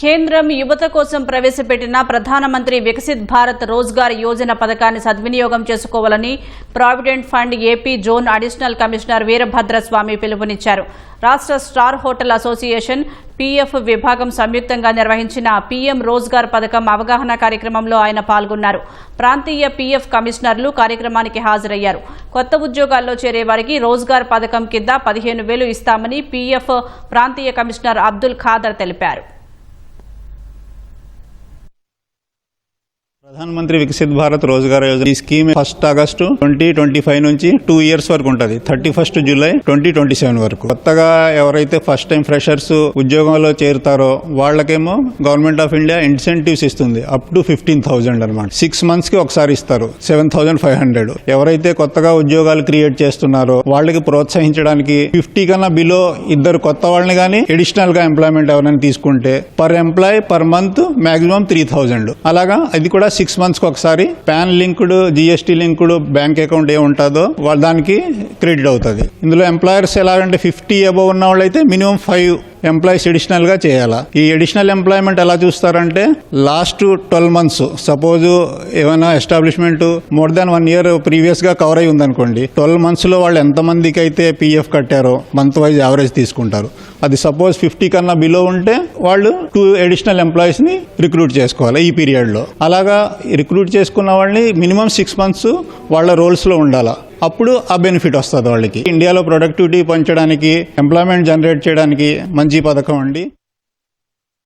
కేంద్రం యువత కోసం ప్రవేశపెట్టిన ప్రధానమంత్రి వికసిత్ భారత్ రోజ్గార్ యోజన పథకాన్ని సద్వినియోగం చేసుకోవాలని provident fund AP zone additional commissioner Veerabhadraswamy పిలుపునిచ్చారు. రాష్ట్ర స్టార్ హోటల్ అసోసియేషన్ పీఎఫ్ విభాగం సంయుక్తంగా నిర్వహించిన పీఎం రోజ్గార్ పథకం అవగాహన కార్యక్రమంలో ఆయన పాల్గొన్నారు. ప్రాంతీయ పీఎఫ్ కమిషనర్లు కార్యక్రమానికి హాజరయ్యారు. కొత్త ఉద్యోగాల్లో చేరే వారికి రోజ్గార్ పథకం కింద పదిహేను వేలు ఇస్తామని పీఎఫ్ ప్రాంతీయ కమిషనర్ అబ్దుల్ ఖాదర్ తెలిపారు. ప్రధానమంత్రి వికసిత్ భారత్ రోజ్గార్ యోజన ఈ scheme first August twenty twenty five నుంచి టూ ఇయర్స్ వరకు ఉంటుంది. Thirty first July twenty twenty seven వరకు. కొత్తగా ఎవరైతే ఫస్ట్ టైం ఫ్రెషర్స్ ఉద్యోగంలో చేరుతారో వాళ్ళకేమో గవర్నమెంట్ ఆఫ్ ఇండియా ఇన్సెంటివ్స్ ఇస్తుంది. అప్ టు ఫిఫ్టీన్ థౌసండ్ అనమాట సిక్స్ మంత్స్కి ఒకసారి ఇస్తారు. Seven thousand five hundred. ఎవరైతే కొత్తగా ఉద్యోగాలు క్రియేట్ చేస్తున్నారో వాళ్ళకి ప్రోత్సహించడానికి ఫిఫ్టీ కన్నా బిలో ఇద్దరు కొత్త వాళ్ళని కానీ అడిషనల్గా ఎంప్లాయ్మెంట్ ఎవరైనా తీసుకుంటే per employee per month maximum three thousand అలాగా అది కూడా సిక్స్ మంత్స్కి ఒకసారి PAN linked GST linked bank account ఏ ఉంటుందో వాళ్ళ దానికి క్రెడిట్ అవుతుంది. ఇందులో ఎంప్లాయర్స్ ఎలాగంటే ఫిఫ్టీ అబవ్ ఉన్న వాళ్ళైతే మినిమం ఫైవ్ ఎంప్లాయీస్ ఎడిషనల్గా చేయాలా? ఈ ఎడిషనల్ ఎంప్లాయ్మెంట్ ఎలా చూస్తారంటే లాస్ట్ ట్వెల్వ్ మంత్స్ సపోజ్ ఏమైనా establishment more than one year ప్రీవియస్గా కవర్ అయి ఉందనుకోండి ట్వెల్వ్ మంత్స్లో వాళ్ళు ఎంత మందికి అయితే పీఎఫ్ కట్టారో మంత్ వైజ్ యావరేజ్ తీసుకుంటారు. అది సపోజ్ ఫిఫ్టీ కన్నా బిలో ఉంటే వాళ్ళు టూ అడిషనల్ ఎంప్లాయీస్ని రిక్రూట్ చేసుకోవాలి ఈ పీరియడ్లో. అలాగా రిక్రూట్ చేసుకున్న వాళ్ళని మినిమం సిక్స్ మంత్స్ వాళ్ళ రోల్స్లో ఉండాలా? అప్పుడు ఆ బెనిఫిట్ వస్తుంది వాళ్ళకి. ఇండియాలో ప్రొడక్టివిటీ పెంచడానికి ఎంప్లాయ్మెంట్ జనరేట్ చేయడానికి మంచి పథకం అండి.